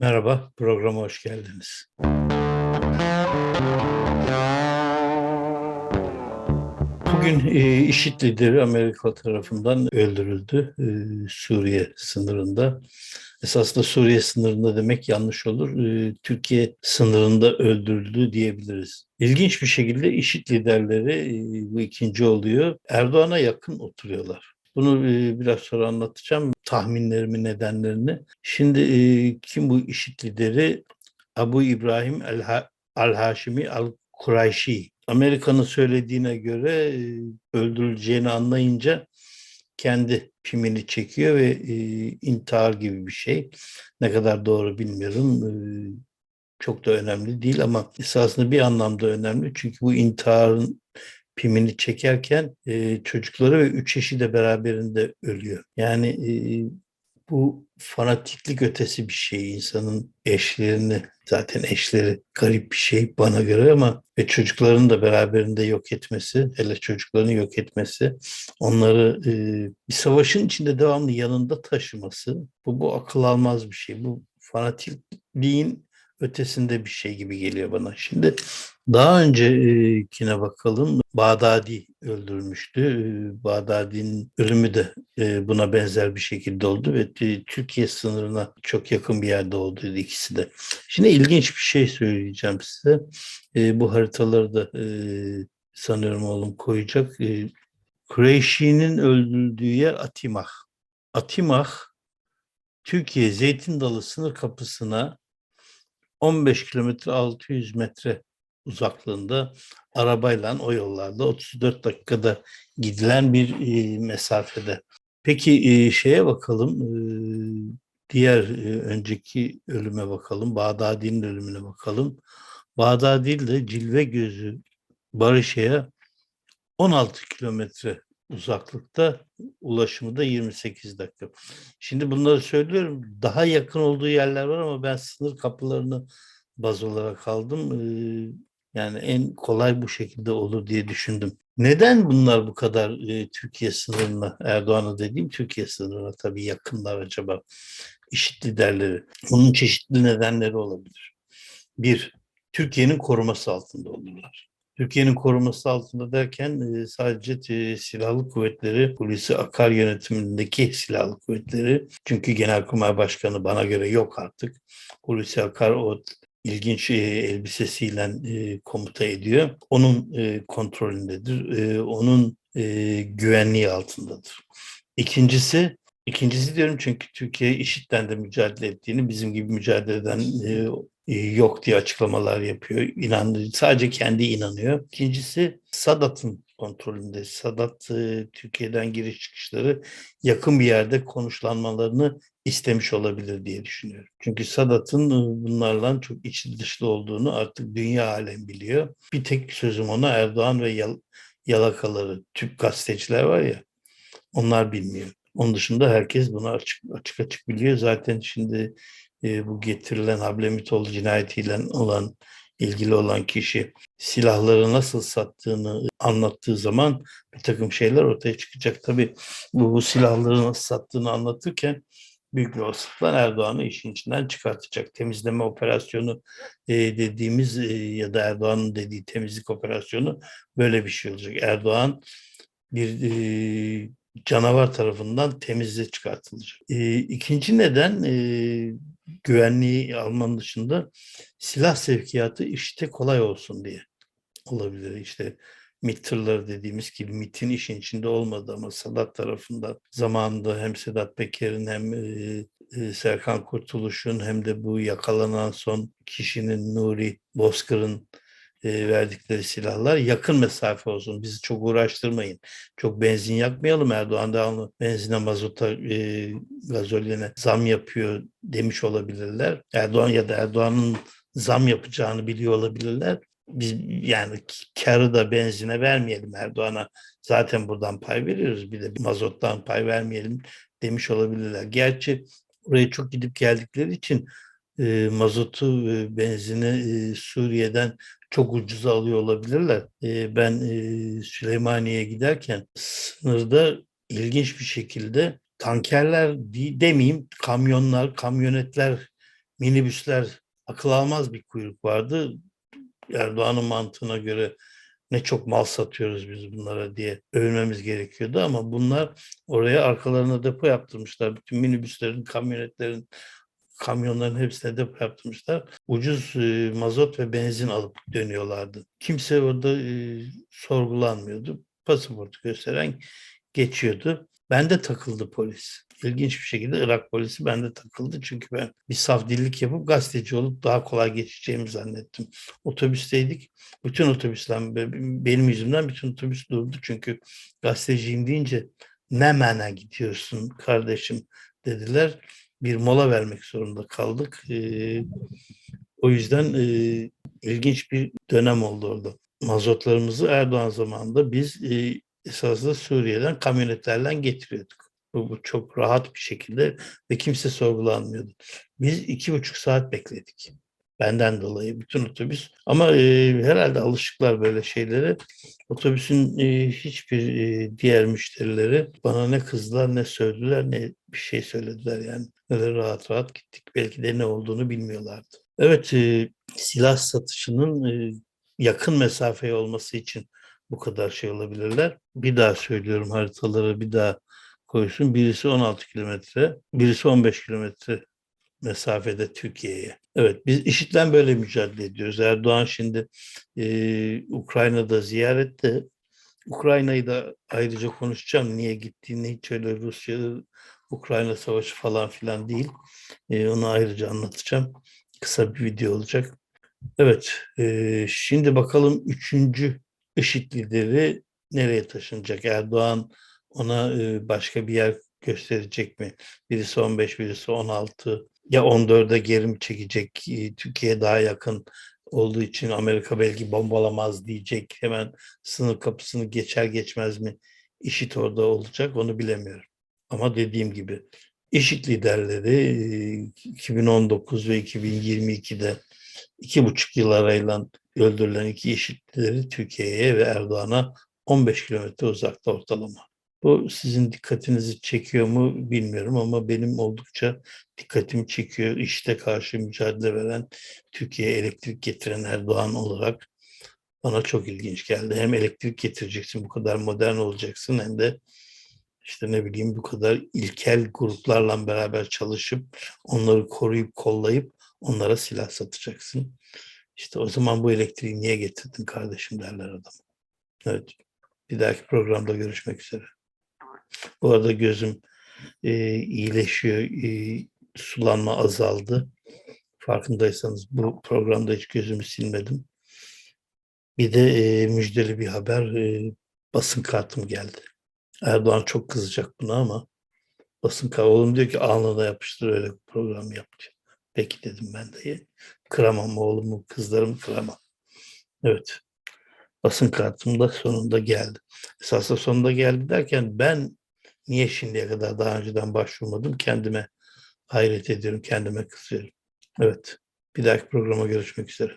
Merhaba, programa hoş geldiniz. Bugün e, IŞİD lideri Amerika tarafından öldürüldü e, Suriye sınırında. Esasında Suriye sınırında demek yanlış olur. E, Türkiye sınırında öldürüldü diyebiliriz. İlginç bir şekilde IŞİD liderleri e, bu ikinci oluyor. Erdoğan'a yakın oturuyorlar. Bunu biraz sonra anlatacağım. Tahminlerimi, nedenlerini. Şimdi kim bu IŞİD lideri? Abu İbrahim Al-Haşimi Al-Kurayşi. Amerika'nın söylediğine göre öldürüleceğini anlayınca kendi pimini çekiyor ve e, intihar gibi bir şey. Ne kadar doğru bilmiyorum. E, çok da önemli değil ama esasında bir anlamda önemli. Çünkü bu intiharın pimini çekerken e, çocukları ve üç eşi de beraberinde ölüyor. Yani e, bu fanatiklik ötesi bir şey insanın eşlerini zaten eşleri garip bir şey bana göre ama ve çocuklarını da beraberinde yok etmesi hele çocuklarını yok etmesi onları e, bir savaşın içinde devamlı yanında taşıması bu bu akıl almaz bir şey bu fanatikliğin ötesinde bir şey gibi geliyor bana. Şimdi daha öncekine bakalım. Bağdadi öldürmüştü. Bağdadi'nin ölümü de e, buna benzer bir şekilde oldu ve Türkiye sınırına çok yakın bir yerde oldu ikisi de. Şimdi ilginç bir şey söyleyeceğim size. E, bu haritaları da e, sanıyorum oğlum koyacak. Kureyşi'nin öldürüldüğü yer Atimah. Atimah Türkiye Zeytin Dalı sınır kapısına 15 kilometre 600 metre uzaklığında arabayla o yollarda 34 dakikada gidilen bir e, mesafede. Peki e, şeye bakalım, e, diğer e, önceki ölüme bakalım, Bağdadi'nin ölümüne bakalım. Bağdadi de Cilve Gözü Barışa'ya 16 kilometre uzaklıkta ulaşımı da 28 dakika. Şimdi bunları söylüyorum. Daha yakın olduğu yerler var ama ben sınır kapılarını baz olarak aldım. Yani en kolay bu şekilde olur diye düşündüm. Neden bunlar bu kadar Türkiye sınırına, Erdoğan'a dediğim Türkiye sınırına tabii yakınlar acaba? İşit liderleri. Bunun çeşitli nedenleri olabilir. Bir, Türkiye'nin koruması altında olurlar. Türkiye'nin koruması altında derken e, sadece e, silahlı kuvvetleri, polisi akar yönetimindeki silahlı kuvvetleri. Çünkü Genelkurmay Başkanı bana göre yok artık. Polisi akar o ilginç e, elbisesiyle komuta ediyor. Onun kontrolündedir. Onun güvenliği altındadır. İkincisi İkincisi diyorum çünkü Türkiye IŞİD'den de mücadele ettiğini, bizim gibi mücadeleden e, yok diye açıklamalar yapıyor. İnandı, sadece kendi inanıyor. İkincisi Sadat'ın kontrolünde. Sadat e, Türkiye'den giriş çıkışları yakın bir yerde konuşlanmalarını istemiş olabilir diye düşünüyorum. Çünkü Sadat'ın e, bunlarla çok içli dışlı olduğunu artık dünya alem biliyor. Bir tek sözüm ona Erdoğan ve yal, yalakaları, Türk gazeteciler var ya onlar bilmiyor. Onun dışında herkes bunu açık açık, açık biliyor. Zaten şimdi e, bu getirilen Hablemitoğlu cinayetiyle olan ilgili olan kişi silahları nasıl sattığını anlattığı zaman bir takım şeyler ortaya çıkacak. Tabii bu, bu silahları nasıl sattığını anlatırken büyük bir olasılıkla Erdoğan'ı işin içinden çıkartacak. Temizleme operasyonu e, dediğimiz e, ya da Erdoğan'ın dediği temizlik operasyonu böyle bir şey olacak. Erdoğan bir e, canavar tarafından temizle çıkartılacak. E, ikinci neden e, güvenliği almanın dışında silah sevkiyatı işte kolay olsun diye olabilir. İşte MİT tırları dediğimiz gibi MİT'in işin içinde olmadı ama Sadat tarafından zamanında hem Sedat Peker'in hem e, e, Serkan Kurtuluş'un hem de bu yakalanan son kişinin Nuri Bozkır'ın e, verdikleri silahlar yakın mesafe olsun. Bizi çok uğraştırmayın. Çok benzin yakmayalım. Erdoğan devamlı benzine, mazota, e, gazoline zam yapıyor demiş olabilirler. Erdoğan ya da Erdoğan'ın zam yapacağını biliyor olabilirler. Biz yani karı da benzine vermeyelim Erdoğan'a. Zaten buradan pay veriyoruz. Bir de mazottan pay vermeyelim demiş olabilirler. Gerçi oraya çok gidip geldikleri için e, mazotu ve benzini e, Suriye'den çok ucuza alıyor olabilirler. E, ben e, Süleymaniye'ye giderken sınırda ilginç bir şekilde tankerler demeyeyim kamyonlar, kamyonetler minibüsler akıl almaz bir kuyruk vardı. Erdoğan'ın mantığına göre ne çok mal satıyoruz biz bunlara diye övünmemiz gerekiyordu ama bunlar oraya arkalarına depo yaptırmışlar. Bütün minibüslerin, kamyonetlerin, kamyonların hepsine depo yaptırmışlar. Ucuz e, mazot ve benzin alıp dönüyorlardı. Kimse orada e, sorgulanmıyordu. Pasaportu gösteren geçiyordu. Bende takıldı polis. İlginç bir şekilde Irak polisi bende takıldı. Çünkü ben bir saf dillik yapıp gazeteci olup daha kolay geçeceğimi zannettim. Otobüsteydik. Bütün otobüsler benim yüzümden bütün otobüs durdu. Çünkü gazeteciyim deyince ne mene gidiyorsun kardeşim dediler. Bir mola vermek zorunda kaldık. O yüzden ilginç bir dönem oldu orada. Mazotlarımızı Erdoğan zamanında biz e, esasında Suriye'den kamyonetlerle getiriyorduk. Bu, bu çok rahat bir şekilde ve kimse sorgulanmıyordu. Biz iki buçuk saat bekledik. Benden dolayı bütün otobüs. Ama e, herhalde alışıklar böyle şeylere. Otobüsün e, hiçbir e, diğer müşterileri bana ne kızdılar ne sövdüler ne bir şey söylediler yani. Öyle rahat rahat gittik. Belki de ne olduğunu bilmiyorlardı. Evet e, silah satışının e, yakın mesafeye olması için bu kadar şey olabilirler. Bir daha söylüyorum haritaları bir daha koysun. Birisi 16 kilometre, birisi 15 kilometre mesafede Türkiye'ye. Evet biz IŞİD'den böyle mücadele ediyoruz. Erdoğan şimdi e, Ukrayna'da ziyarette. Ukrayna'yı da ayrıca konuşacağım. Niye gittiğini hiç öyle Rusya, Ukrayna savaşı falan filan değil. E, onu ayrıca anlatacağım. Kısa bir video olacak. Evet, e, şimdi bakalım üçüncü IŞİD lideri nereye taşınacak? Erdoğan ona e, başka bir yer gösterecek mi? Birisi 15, birisi 16 ya 14'e geri çekecek? Türkiye daha yakın olduğu için Amerika belki bombalamaz diyecek. Hemen sınır kapısını geçer geçmez mi? IŞİD orada olacak onu bilemiyorum. Ama dediğim gibi IŞİD liderleri 2019 ve 2022'de iki buçuk yıl arayla öldürülen iki IŞİD'lileri Türkiye'ye ve Erdoğan'a 15 kilometre uzakta ortalama. Bu sizin dikkatinizi çekiyor mu bilmiyorum ama benim oldukça dikkatimi çekiyor. İşte karşı mücadele veren Türkiye'ye elektrik getiren Erdoğan olarak bana çok ilginç geldi. Hem elektrik getireceksin, bu kadar modern olacaksın hem de işte ne bileyim bu kadar ilkel gruplarla beraber çalışıp onları koruyup kollayıp onlara silah satacaksın. İşte o zaman bu elektriği niye getirdin kardeşim derler adam. Evet. Bir dahaki programda görüşmek üzere. Bu arada gözüm e, iyileşiyor. E, sulanma azaldı. Farkındaysanız bu programda hiç gözümü silmedim. Bir de e, müjdeli bir haber. E, basın kartım geldi. Erdoğan çok kızacak buna ama basın kartı. Oğlum diyor ki alnına yapıştır öyle program yap diyor. Peki dedim ben de. Kıramam oğlumu, kızlarımı kıramam. Evet. Basın kartım da sonunda geldi. Esasında sonunda geldi derken ben niye şimdiye kadar daha önceden başvurmadım kendime hayret ediyorum, kendime kızıyorum. Evet. Bir dahaki programa görüşmek üzere.